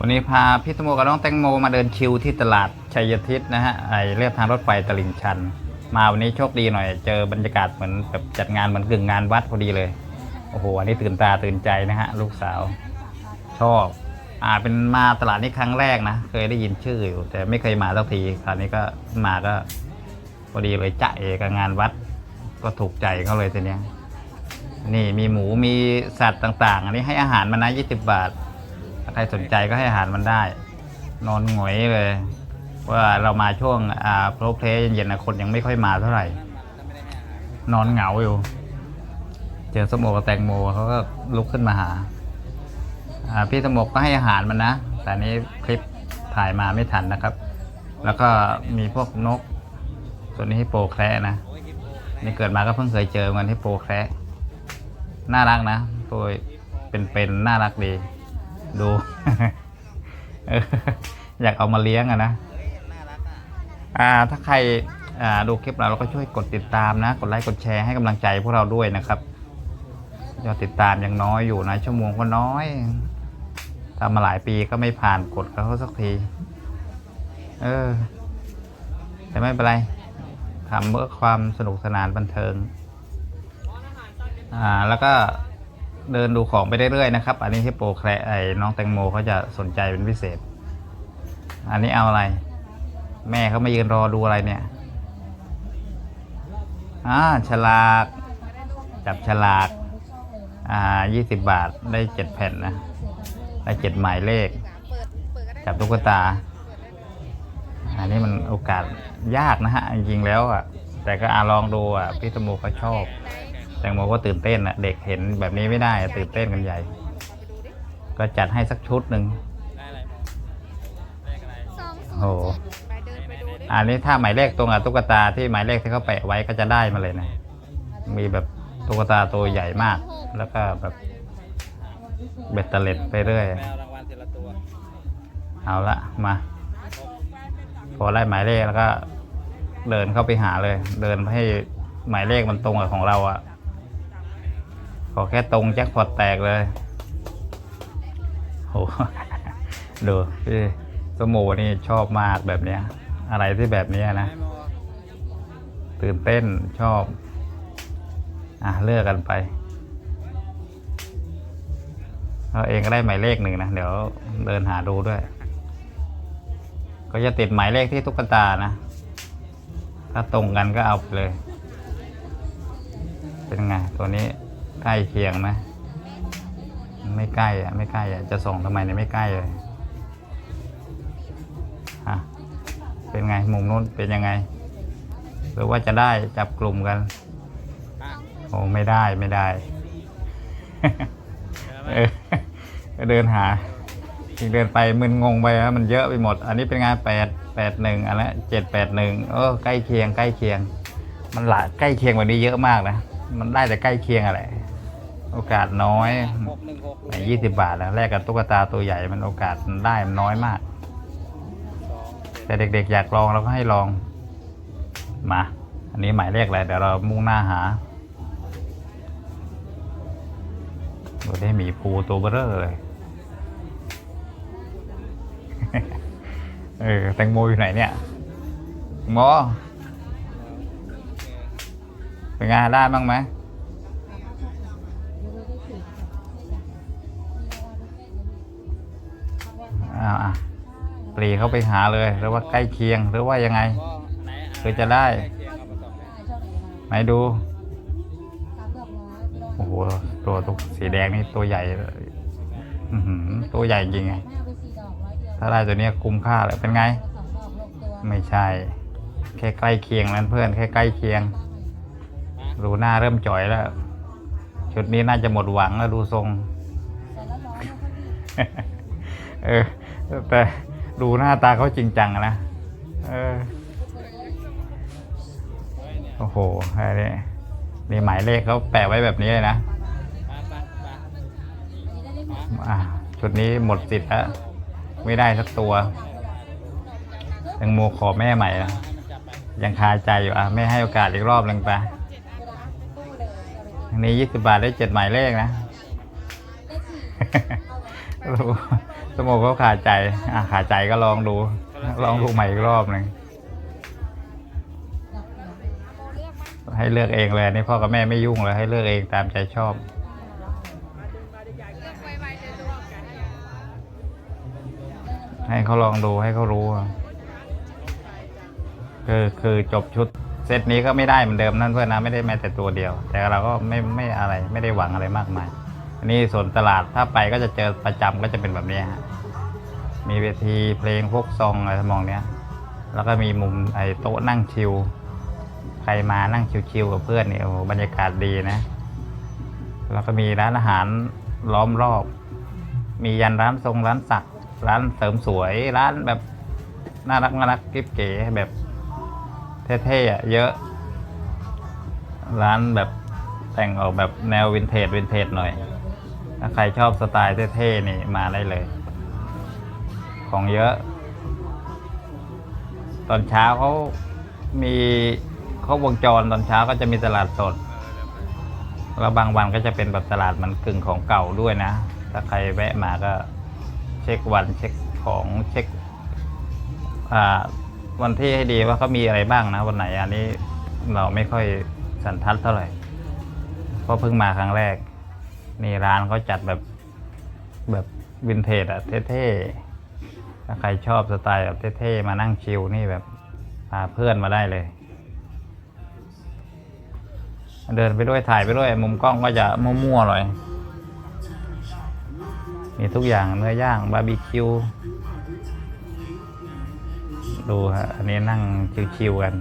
วันนี้พาพี่ตโมกับน้องแตงโมมาเดินชิวที่ตลาดชัยทิศนะฮะไอเรียบทางรถไฟตลิ่งชัน มาวันนี้โชคดีหน่อย เจอบรรยากาศเหมือนแบบจัดงานเหมือนกึ่งงานวัดพอดีเลย โอ้โห อันนี้ตื่นตาตื่นใจนะฮะ ลูกสาว ชอบ อ่าเป็นมาตลาดนี้ครั้งแรกนะ เคยได้ยินชื่ออยู่ แต่ไม่เคยมาสักที คราวนี้ก็มาก็พอดีเลยจะเอกับงานวัด ก็ถูกใจเขาเลยทีเนี้ยนี่มีหมูมีสัตว์ต่าง ๆ อันนี้ให้อาหารมันนะ20บาทถ้า ใครสนใจก็ให้อาหารมันได้ นอนหงอยเลย ว่าเรามาช่วงอ่าโปรเพลย์เย็นๆนะคนยังไม่ค่อยมาเท่าไหร่ นอนเหงาอยู่ เจอสมโอกับแตงโมเขาก็ลุกขึ้นมาหาอ่าพี่สมกก็ให้อาหารมันนะ แต่นี้คลิปถ่ายมาไม่ทันนะครับ แล้วก็มีพวกนกส่วนนี้ฮิปโปแคระนะ นี่เกิดมาก็เพิ่งเคยเจอมันฮิปโปแคระน่ารักนะ ตัวเป็นๆน่ารักดี ดูเอออยากเอามาเลี้ยงอะนะ อ่า ถ้าใครอ่าดูคลิปเราเราก็ช่วยกดติดตามนะ กดไลค์กดแชร์ให้กำลังใจพวกเราด้วยนะครับยอดติดตามยังน้อยอยู่นะชั่วโมงก็น้อยทำมาหลายปีก็ไม่ผ่านกดเขาสักที เออ แต่ไม่เป็นไรทำเพื่อความสนุกสนานบันเทิง อ่า แล้วก็ เดินดูของไปเรื่อยๆนะครับ อันนี้ที่โปรแคร์ไอ้น้องแตงโมเขาจะสนใจเป็นพิเศษ อันนี้เอาอะไร แม่เขามายืนรอดูอะไรเนี่ยอ่าฉลาก จับฉลาก อ่ายี่สิบบาทได้เจ็ดแผ่นนะ ได้เจ็ดหมายเลข จับตุ๊กตา อันนี้มันโอกาสยากนะฮะ จริงๆแล้วอะ แต่ก็อาลองดูอะ พี่สมโมก็ชอบ ตงโมก็ตื่นเต้นอะเด็กเห็นแบบนี้ไม่ได้อะตื่นเต้นกันใหญ่ ก็จัดให้สักชุดหนึ่งสองโอ้ศูโหนย์ไปเดินไปดูดิอันนี้ถ้าหมายเลขตรงกับตุ๊กตาที่หมายเลขที่เขาแปะไว้ก็จะได้มาเลยนะ มีแบบตุ๊กตาตัวใหญ่มาก แล้วก็แบบเบ็ดเตล็ดไปเรื่อย แมวรางวัลทีละตัวเอาละมา พอได้หมายเลขแล้วก็ เดินเข้าไปหาเลย เดินให้หมายเลขมันตรงกับของเราอะ ขอแค่ตรงแจ็คพอตแตกเลยโหดูพี่สมูนี่ชอบมากแบบเนี้ย อะไรที่แบบเนี้ยนะ ตื่นเต้นชอบ อะเลือกกันไปเราเองก็ได้หมายเลขหนึ่งนะ เดี๋ยวเดินหาดูด้วย ก็จะติดหมายเลขที่ตุ๊กตานะ ถ้าตรงกันก็เอาไปเลย เป็นไงตัวนี้ ใกล้เคียงไหมไม่ใกล้อะไม่ใกล้อะจะส่งทำไมเนี่ยไม่ใกล้เลยฮะเป็นไงมุมนู้นเป็นยังไง หรือว่าจะได้จับกลุ่มกันอะโอ้ไม่ได้ไม่ได้เออเดินหาอีกเดินไปมึนงงไปนะมันเยอะไปหมด อันนี้เป็นงานแปดแปดหนึ่งอันละเจ็ดแปดหนึ่งเออใกล้เคียงใกล้เคียง มันหลายใกล้เคียงกว่านี้เยอะมากนะมันได้แต่ใกล้เคียงอะไร โอกาสน้อยหกหนึ่งหกยี่สิบบาทแล้วแลกกับตุ๊กตาตัวใหญ่มันโอกาสได้มันน้อยมาก แต่เด็กๆ อยากลองเราก็ให้ลอง มา อันนี้หมายเลขอะไรเดี๋ยวเรามุ่งหน้าหาดูได้หมีภูตัวเบ้อเร่อเลย เออแตงโมอยู่ไหนเนี่ยโมเป็นไงได้บ้างไหม อาอะปรีเข้าไปหาเลยหรือว่าใกล้เคียงหรือว่ายังไงก็ไหนคือจะได้ ไหนดู โอ้โห ตัวตุกสีแดงนี่ตัวใหญ่ตัวใหญ่จริงไง ถ้าได้ตัวนี้คุ้มค่าเลยเป็นไง ไม่ใช่ แค่ใกล้เคียงนั้นเพื่อนแค่ใกล้เคียงดูหน้าเริ่มจ่อยแล้ว ชุดนี้น่าจะหมดหวังแล้วดูทรง เออ แต่ดูหน้าตาเขาจริงจังนะเออโอ้โหอันนี้มีหมายเลขเขาแปะไว้แบบนี้เลยนะชุดนี้หมดสิทธิ์แล้ว ไม่ได้สักตัวแตังโมขอแม่ใหม่นะยังคาใจอยู่อะ ไม่ให้โอกาสอีกรอบหนึ่งไปอันนี้ยี่สิบาทได้เจ็ดหมายเลขนะ สมมติเขาดใจ อะขาดใจก็ลองดู ลองดูใหม่อีกรอบหนึ่งให้เลือกเองเลยนี่พ่อกับแม่ไม่ยุ่งเลยให้เลือกเองตามใจชอบ ให้เขาลองดูให้เขารู้คือคือจบชุดเซตนี้ก็ไม่ได้เหมือนเดิมนั่นเพื่อนนะไม่ได้แม้แต่ตัวเดียว แต่เราก็ไม่ไม่อะไรไม่ได้หวังอะไรมากมาย อันนี้ส่วนตลาดถ้าไปก็จะเจอประจำก็จะเป็นแบบนี้ฮะมีเวทีเพลงพวกซองอะไรทำนองเนี้ย แล้วก็มีมุมไอ้โต๊ะนั่งชิลใครมานั่งชิวๆกับเพื่อนเนี่ยโอ้บรรยากาศดีนะ แล้วก็มีร้านอาหารล้อมรอบ มียันร้านทรงร้านสัก ร้านเสริมสวยร้านแบบน่ารักน่ารักกิ๊บเก๋แบบเท่ๆอะเยอะ ร้านแบบแต่งออกแบบแนววินเทจวินเทจหน่อย ถ้าใครชอบสไตล์เท่ๆนี่มาได้เลย ของเยอะ ตอนเช้าเขามีเขาวงจรตอนเช้าก็จะมีตลาดสด แล้วบางวันก็จะเป็นแบบตลาดมันกึ่งของเก่าด้วยนะ ถ้าใครแวะมาก็เช็ควันเช็คของเช็คอ่าวันที่ให้ดีว่าเขามีอะไรบ้างนะ วันไหนอันนี้เราไม่ค่อยสันทัดเท่าไหร่เพราะเพิ่งมาครั้งแรก นี่ร้านเขาจัดแบบแบบวินเทจอะเท่ๆ ถ้าใครชอบสไตล์แบบเท่ๆ มานั่งชิลนี่แบบพาเพื่อนมาได้เลย เดินไปด้วยถ่ายไปด้วย มุมกล้องก็จะมั่วๆหน่อย มีทุกอย่างเนื้อย่างบาร์บีคิว ดูฮะ อันนี้นั่งชิวๆกัน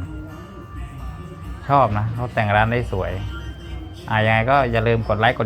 ชอบนะ เขาแต่งร้านได้สวย อ่ายังไงก็อย่าลืมกดไลค์กด